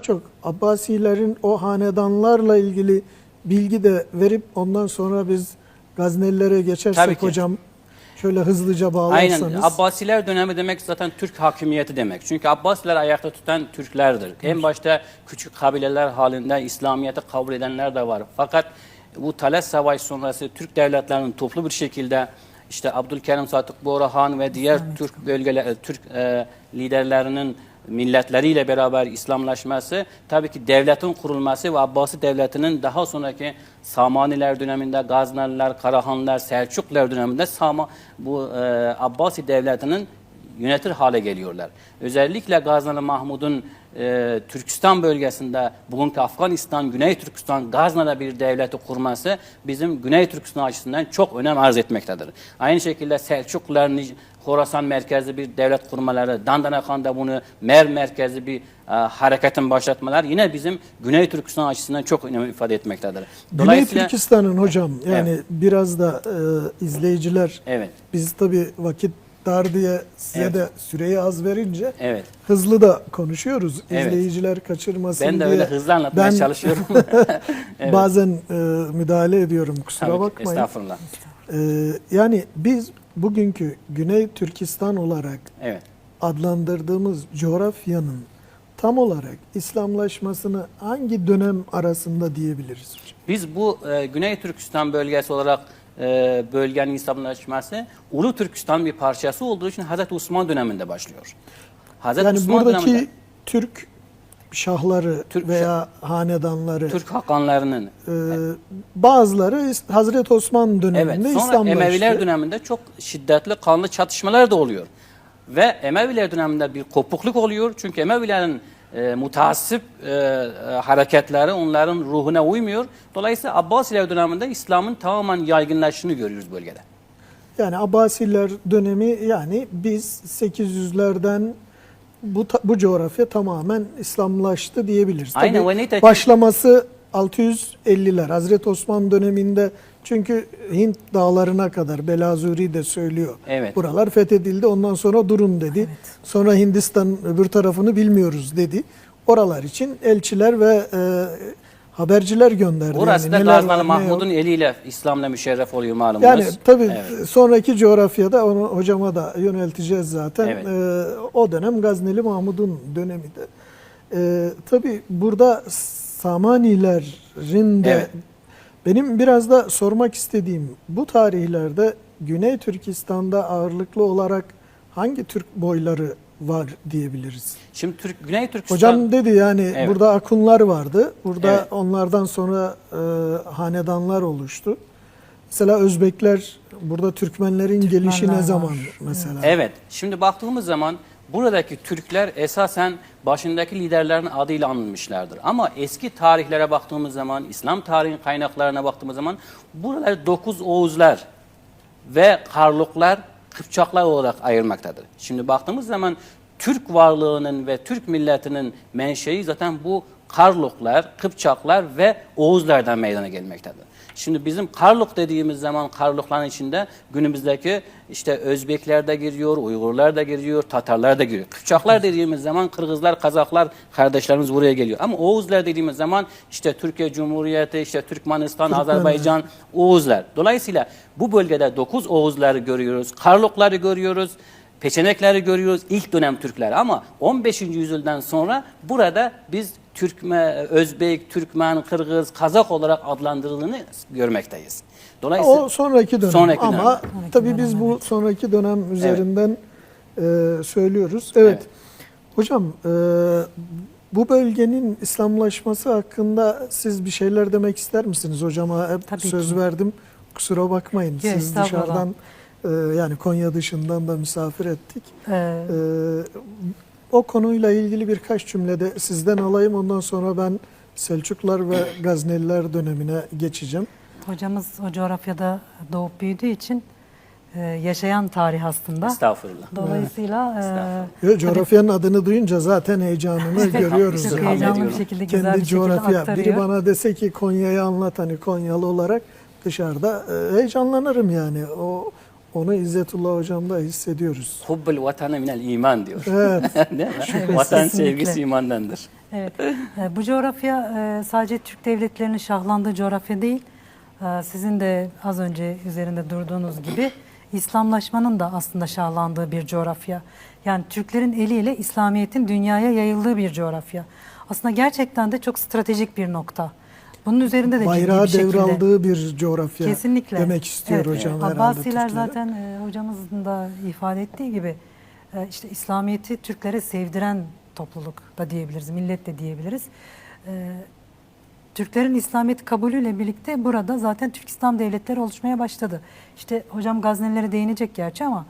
çok Abbasilerin o hanedanlarla ilgili bilgi de verip ondan sonra biz Gaznelilere geçersek hocam şöyle hızlıca Aynen. bağlarsanız. Abbasiler dönemi demek zaten Türk hakimiyeti demek. Çünkü Abbasiler ayakta tutan Türklerdir. En başta küçük kabileler halinde İslamiyet'i kabul edenler de var. Fakat bu Talas Savaşı sonrası Türk devletlerinin toplu bir şekilde işte Abdülkerim Sadık Borahan ve diğer Türk bölgeler Türk e, liderlerinin milletleriyle beraber İslamlaşması tabii ki devletin kurulması ve Abbasi devletinin daha sonraki Samaniler döneminde Gazneliler, Karahanlar, Selçuklular döneminde Sama, bu e, Abbasi devletinin yönetir hale geliyorlar. Özellikle Gazneli Mahmud'un e, Türkistan bölgesinde bugünkü Afganistan, Güney Türkistan, Gazna'da bir devleti kurması bizim Güney Türkistan açısından çok önem arz etmektedir. Aynı şekilde Selçuklular Horasan merkezli bir devlet kurmaları, Dandanakan'da bunu Mer merkezli bir e, hareketin başlatmalar yine bizim Güney Türkistan açısından çok önem ifade etmektedir. Güney Türkistan'ın hocam yani Evet. biraz da e, izleyiciler Evet, biz tabi vakit dar diye size Evet. de süreyi az verince evet. hızlı da konuşuyoruz. Evet. İzleyiciler kaçırmasın Ben de diye. öyle hızlı anlatmaya ben çalışıyorum. Evet. Bazen e, müdahale ediyorum kusura Tabii bakmayın. Estağfurullah. E, yani biz bugünkü Güney Türkistan olarak Evet. adlandırdığımız coğrafyanın tam olarak İslamlaşmasını hangi dönem arasında diyebiliriz? Biz bu e, Güney Türkistan bölgesi olarak e, bölgenin İslamlaşması Ulu Türkistan bir parçası olduğu için Hazreti Osman döneminde başlıyor. Hazreti Yani Osman buradaki döneminde Türk şahları Türk veya hanedanları Türk hakanlarının e, bazıları Hazreti Osman döneminde evet sonra İslamlaştı. Emeviler döneminde çok şiddetli kanlı çatışmalar da oluyor. Ve Emeviler döneminde bir kopukluk oluyor. Çünkü Emevilerin e, mutaassip e, e, hareketleri onların ruhuna uymuyor. Dolayısıyla Abbasiler döneminde İslam'ın tamamen yaygınlaştığını görüyoruz bölgede. Yani Abbasiler dönemi yani biz 800'lerden bu bu coğrafya tamamen İslamlaştı diyebiliriz. Aynen, Tabii başlaması 650'ler Hazreti Osman döneminde çünkü Hint dağlarına kadar Belazuri de söylüyor. Evet. Buralar fethedildi ondan sonra durun dedi. Sonra Hindistan öbür tarafını bilmiyoruz dedi. Oralar için elçiler ve e, haberciler gönderdi. Burası Yani da ne Mahmud'un eliyle İslam'la müşerref oluyor malumunuz. Yani tabii Evet. sonraki coğrafyada onu hocama da yönelteceğiz zaten. Evet. Ee, o dönem Gazneli Mahmud'un dönemi de. Ee, tabii burada Samanilerin de Evet. benim biraz da sormak istediğim bu tarihlerde Güney Türkistan'da ağırlıklı olarak hangi Türk boyları var diyebiliriz? Şimdi Türk, Güney Türkistan... Hocam dedi yani Evet. burada Akunlar vardı. Burada Evet. onlardan sonra e, hanedanlar oluştu. Mesela Özbekler burada Türkmenlerin gelişi ne Türkmenler zaman var. mesela? Evet. Şimdi baktığımız zaman buradaki Türkler esasen başındaki liderlerin adıyla anılmışlardır. Ama eski tarihlere baktığımız zaman, İslam tarihin kaynaklarına baktığımız zaman buralar dokuz Oğuzlar ve Karluklar, Kıpçaklar olarak ayırmaktadır. Şimdi baktığımız zaman Türk varlığının ve Türk milletinin menşei zaten bu Karluklar, Kıpçaklar ve Oğuzlardan meydana gelmektedir. Şimdi bizim Karluk dediğimiz zaman Karlukların içinde günümüzdeki işte Özbekler de giriyor, Uygurlar da giriyor, Tatarlar da giriyor. Kıpçaklar dediğimiz zaman Kırgızlar, Kazaklar kardeşlerimiz buraya geliyor. Ama Oğuzlar dediğimiz zaman işte Türkiye Cumhuriyeti, işte Türkmenistan. Azerbaycan, Oğuzlar. Dolayısıyla bu bölgede 9 Oğuzları görüyoruz, Karlukları görüyoruz, Peçenekleri görüyoruz, ilk dönem Türkler ama 15. yüzyıldan sonra burada biz Türkme, Özbek, Türkmen, Kırgız, Kazak olarak adlandırıldığını görmekteyiz. Dolayısıyla O sonraki dönem Sonraki ama dönem. tabii biz bu sonraki dönem üzerinden e, söylüyoruz. Evet. Evet. Hocam e, bu bölgenin İslamlaşması hakkında siz bir şeyler demek ister misiniz? Hocama hep Tabii söz ki. verdim. Kusura bakmayın. Yok, Siz dışarıdan e, yani Konya dışından da misafir ettik. Ee, E, o konuyla ilgili birkaç cümlede sizden alayım. Ondan sonra ben Selçuklar ve Gazneliler dönemine geçeceğim. hocamız o coğrafyada doğup büyüdüğü için e, yaşayan tarih aslında. estağfurullah. Dolayısıyla e, Yo, coğrafyanın adını duyunca zaten heyecanını görüyoruz. çok heyecanlı bir şekilde güzel Kendi bir şekilde coğrafya. aktarıyor. Biri bana dese ki Konya'yı anlat hani Konyalı olarak dışarıda e, heyecanlanırım yani. O Onu İzzetullah Hocam'da hissediyoruz. Hubbul vatanı minel iman diyor. Evet. Değil mi? Evet, Vatan kesinlikle. sevgisi imandandır. Evet. E, Bu coğrafya e, sadece Türk devletlerinin şahlandığı coğrafya değil. E, Sizin de az önce üzerinde durduğunuz gibi İslamlaşmanın da aslında şahlandığı bir coğrafya. Yani Türklerin eliyle İslamiyet'in dünyaya yayıldığı bir coğrafya. Aslında gerçekten de çok stratejik bir nokta. Bunun üzerinde de ciddi Bayrağı bir şekilde. devraldığı bir coğrafya Kesinlikle. demek istiyor Evet. hocam herhalde Abbasiler Türklere. zaten e, hocamızın da ifade ettiği gibi e, işte İslamiyet'i Türklere sevdiren topluluk da diyebiliriz, millet de diyebiliriz. E, Türklerin İslamiyet'i kabulüyle birlikte burada zaten Türk İslam devletleri oluşmaya başladı. İşte hocam Gaznelilere değinecek gerçi ama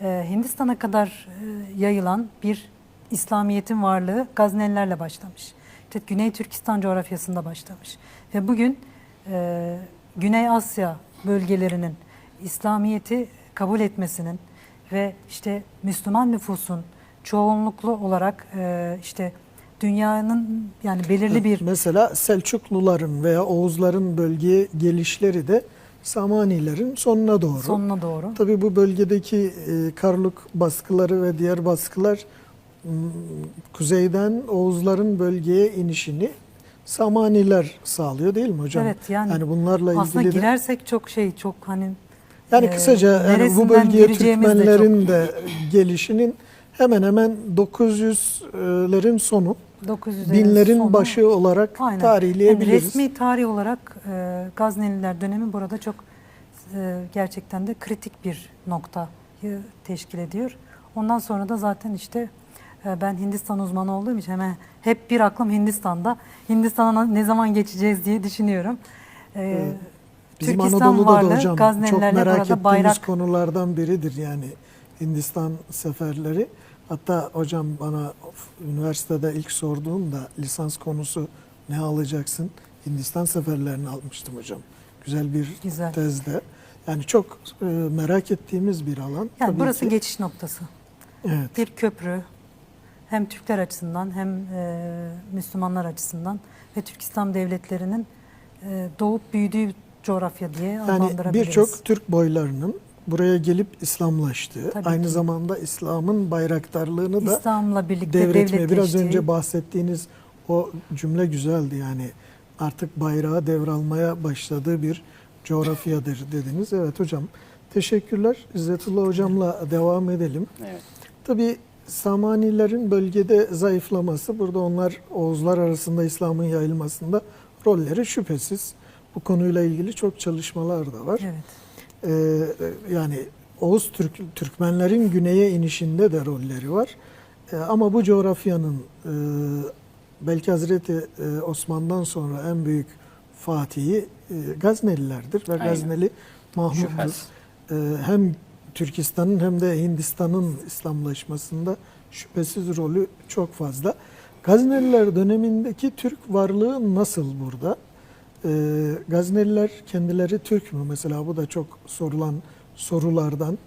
e, Hindistan'a kadar e, yayılan bir İslamiyet'in varlığı Gaznelilerle başlamış. İşte Güney Türkistan coğrafyasında başlamış. Ve bugün e, Güney Asya bölgelerinin İslamiyet'i kabul etmesinin ve işte Müslüman nüfusun çoğunluklu olarak e, işte dünyanın yani belirli bir Mesela Selçukluların veya Oğuzların bölgeye gelişleri de Samanilerin sonuna doğru. sonuna doğru. Tabii bu bölgedeki e, Karluk baskıları ve diğer baskılar kuzeyden Oğuzların bölgeye inişini Samaniler sağlıyor değil mi hocam? Evet, yani bunlarla Aslında ilgili de girersek çok şey çok hani yani e, kısaca yani bu bölgeye gireceğimiz de Türkmenlerin de gelişinin hemen hemen 900'lerin sonu, 900'lerin binlerin sonu- başı olarak Aynen. tarihleyebiliriz. Yani resmi tarih olarak e, Gazneliler dönemi burada çok e, gerçekten de kritik bir noktayı teşkil ediyor. Ondan sonra da zaten işte ben Hindistan uzmanı olduğum için hemen hep bir aklım Hindistan'da. Hindistan'a ne zaman geçeceğiz diye düşünüyorum. E, Bizim Türkistan Anadolu'da da varlığı hocam çok merak ettiğimiz bayrak konulardan biridir yani Hindistan seferleri. Hatta hocam bana üniversitede ilk sorduğumda lisans konusu ne alacaksın? Hindistan seferlerini almıştım hocam. Güzel bir Güzel. tezde. Yani çok e, merak ettiğimiz bir alan. yani Tabii burası ki. geçiş noktası. Evet. bir köprü hem Türkler açısından hem e, Müslümanlar açısından ve Türk İslam devletlerinin e, doğup büyüdüğü coğrafya diye Yani adlandırabiliriz. birçok Türk boylarının buraya gelip İslamlaştığı, Tabii aynı ki. zamanda İslam'ın bayraktarlığını da İslam'la birlikte devretmeye biraz önce bahsettiğiniz o cümle güzeldi yani artık bayrağı devralmaya başladığı bir coğrafyadır dediniz. Evet hocam teşekkürler. İzzetullah hocamla devam edelim. Evet. Tabi Samanilerin bölgede zayıflaması burada onlar Oğuzlar arasında İslam'ın yayılmasında rolleri şüphesiz. Bu konuyla ilgili çok çalışmalar da var. Evet. Ee, yani Oğuz Türk, Türkmenlerin güneye inişinde de rolleri var. Ee, ama bu coğrafyanın e, belki Hazreti e, Osman'dan sonra en büyük fatihi e, Gaznelilerdir ve Aynen. Gazneli Mahmud'dur. Şüphesiz. Ee, hem Türkistan'ın hem de Hindistan'ın İslamlaşmasında şüphesiz rolü çok fazla. Gazneliler dönemindeki Türk varlığı nasıl burada? Ee, Gazneliler kendileri Türk mü? Mesela bu da çok sorulan sorulardan.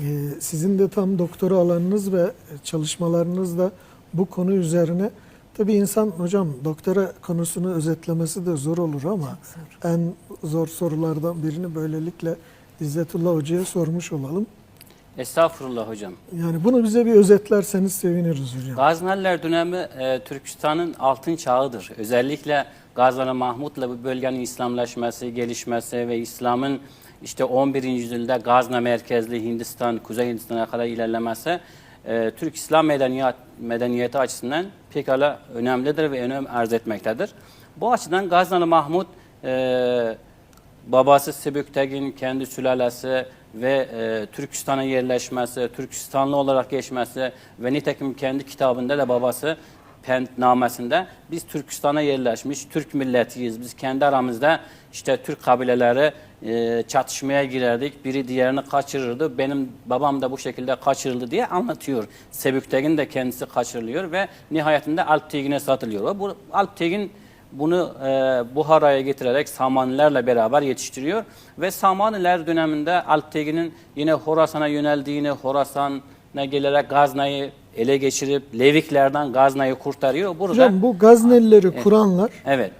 Ee, sizin de tam doktora alanınız ve çalışmalarınız da bu konu üzerine. Tabii insan hocam doktora konusunu özetlemesi de zor olur ama zor. en zor sorulardan birini böylelikle İzzetullah Hoca'ya sormuş olalım. Estağfurullah hocam. Yani bunu bize bir özetlerseniz seviniriz hocam. Gazneliler dönemi e, Türkistan'ın altın çağıdır. Özellikle Gazneli Mahmud'la bu bölgenin İslamlaşması, gelişmesi ve İslam'ın işte 11. yüzyılda Gazna merkezli Hindistan, Kuzey Hindistan'a kadar ilerlemesi e, Türk İslam medeniyet, medeniyeti açısından pekala önemlidir ve önem arz etmektedir. Bu açıdan Gazneli Mahmud e, babası Sebüktegin kendi sülalesi ve e, Türkistan'a yerleşmesi, Türkistanlı olarak geçmesi ve nitekim kendi kitabında da babası Pentnamesinde biz Türkistan'a yerleşmiş Türk milletiyiz. Biz kendi aramızda işte Türk kabileleri e, çatışmaya girerdik. Biri diğerini kaçırırdı. Benim babam da bu şekilde kaçırıldı diye anlatıyor. Sebüktegin de kendisi kaçırılıyor ve nihayetinde Alptegin'e satılıyor. Bu Alptegin bunu e, Buhara'ya getirerek Samanilerle beraber yetiştiriyor. Ve Samaniler döneminde Alptegin'in yine Horasan'a yöneldiğini, Horasan'a gelerek Gazna'yı ele geçirip Leviklerden Gazna'yı kurtarıyor. Burada Hocam bu Gaznelileri kuranlar evet.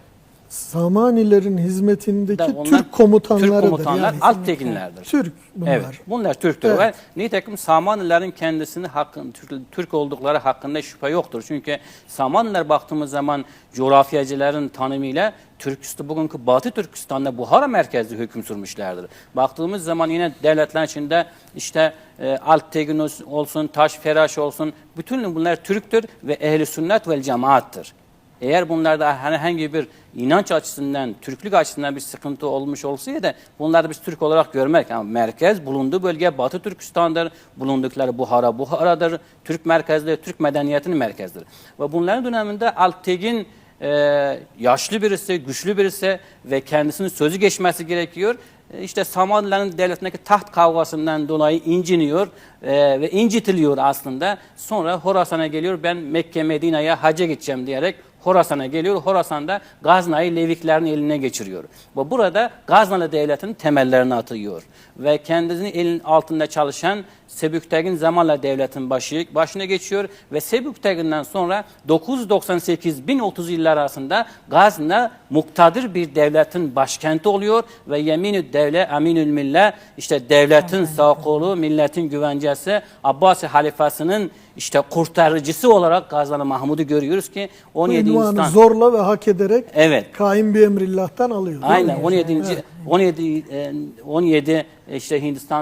Samanilerin hizmetindeki onlar Türk komutanlarıdır. Türk komutanlar yani. Alptekinlerdir. Türk bunlar. Evet, bunlar Türktür Evet. ve nitekim Samanilerin kendisini hakkın, Türk, Türk oldukları hakkında şüphe yoktur. Çünkü Samaniler baktığımız zaman coğrafyacıların tanımıyla Türkistan, bugünkü Batı Türkistan'da Buhara merkezli hüküm sürmüşlerdir. Baktığımız zaman yine devletler içinde işte e, Alptegin olsun- Taş Feraş olsun, bütün bunlar Türktür ve ehli sünnet vel cemaattır. Eğer bunlarda herhangi bir inanç açısından, Türklük açısından bir sıkıntı olmuş olsaydı bunları biz Türk olarak görmek. Ama merkez bulunduğu bölge Batı Türkistan'dır. Bulundukları Buhara, Buhara'dır. Türk merkezli, Türk medeniyetinin merkezidir. Ve bunların döneminde Alptegin e, yaşlı birisi, güçlü birisi ve kendisinin sözü geçmesi gerekiyor. E, İşte Samanilerin devletindeki taht kavgasından dolayı inciniyor e, ve incitiliyor aslında. Sonra Horasan'a geliyor ben Mekke Medine'ye hacca gideceğim diyerek Horasan'a geliyor. Horasan'da Gazna'yı Leviklerin eline geçiriyor. Ve burada Gaznalı devletinin temellerini atıyor. Ve kendisini elin altında çalışan Sebüktegin zamanla devletin başı, başına geçiyor. Ve Sebüktegin'den sonra 998-1030 yıllar arasında Gazna muktadır bir devletin başkenti oluyor. Ve yeminü devle eminül mille işte devletin sağ kolu, milletin güvencesi Abbasi halifasının işte kurtarıcısı olarak Gaznalı Mahmud'u görüyoruz ki Bu 17 ünvanı Hindistan zorla ve hak ederek Evet. kaim bir emrillah'tan alıyor. Aynen mi? 17. Evet. 17 e, 17 işte Hindistan